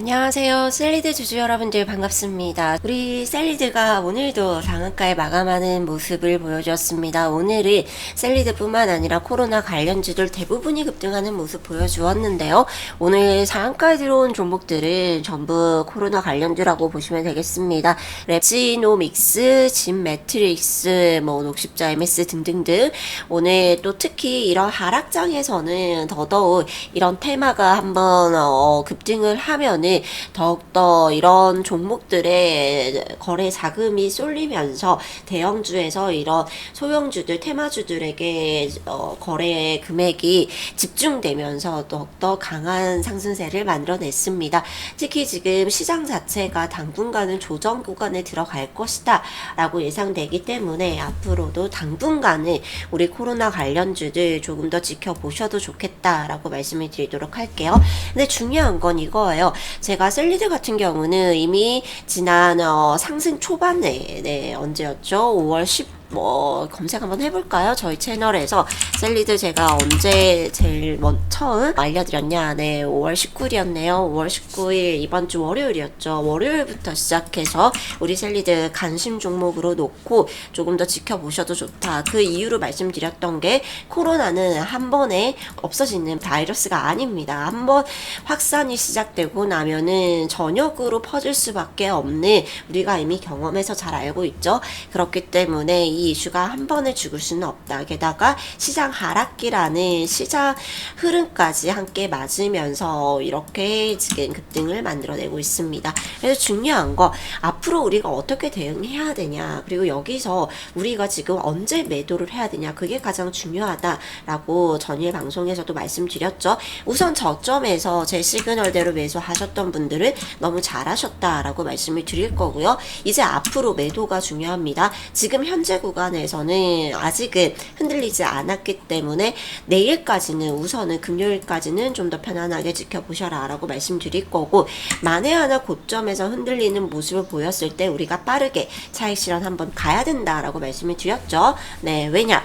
안녕하세요. 셀리드 주주 여러분들 반갑습니다. 우리 셀리드가 오늘도 상한가에 마감하는 모습을 보여주었습니다. 오늘은 셀리드뿐만 아니라 코로나 관련주들 대부분이 급등하는 모습 보여주었는데요. 오늘 상한가에 들어온 종목들은 전부 코로나 관련주라고 보시면 되겠습니다. 랩시노믹스, 진 매트릭스, 뭐 녹십자 MS 등등등 오늘 또 특히 이런 하락장에서는 더더욱 이런 테마가 한번 어, 급등을 하면은 더욱더 이런 종목들의 거래 자금이 쏠리면서 대형주에서 이런 소형주들 테마주들에게 어, 거래 금액이 집중되면서 더욱더 강한 상승세를 만들어냈습니다. 특히 지금 시장 자체가 당분간은 조정 구간에 들어갈 것이다 라고 예상되기 때문에 앞으로도 당분간은 우리 코로나 관련주들 조금 더 지켜보셔도 좋겠다라고 말씀을 드리도록 할게요. 근데 중요한 건 이거예요. 제가 셀리드 같은 경우는 이미 지난 어, 상승 초반에 네, 언제였죠? 5월 10 뭐 검색 한번 해볼까요? 저희 채널에서 셀리드 제가 언제 제일 먼 처음 알려드렸냐? 네, 5월 19일이었네요. 5월 19일 이번 주 월요일이었죠. 월요일부터 시작해서 우리 셀리드 관심 종목으로 놓고 조금 더 지켜보셔도 좋다. 그 이유로 말씀드렸던 게 코로나는 한 번에 없어지는 바이러스가 아닙니다. 한 번 확산이 시작되고 나면은 전역으로 퍼질 수밖에 없는 우리가 이미 경험해서 잘 알고 있죠. 그렇기 때문에 이 이슈가 한 번에 죽을 수는 없다. 게다가 시장 하락기라는 시장 흐름까지 함께 맞으면서 이렇게 지금 급등을 만들어내고 있습니다. 그래서 중요한 거 앞으로 우리가 어떻게 대응해야 되냐 그리고 여기서 우리가 지금 언제 매도를 해야 되냐 그게 가장 중요하다라고 전일 방송에서도 말씀드렸죠. 우선 저점에서 제 시그널대로 매수하셨던 분들은 너무 잘하셨다라고 말씀을 드릴 거고요. 이제 앞으로 매도가 중요합니다. 지금 현재 구간에서는 아직은 흔들리지 않았기 때문에 내일까지는 우선은 금요일까지는 좀 더 편안하게 지켜보셔라 라고 말씀드릴 거고 만에 하나 고점에서 흔들리는 모습을 보였을 때 우리가 빠르게 차익 실현 한번 가야 된다라고 말씀을 드렸죠. 네, 왜냐?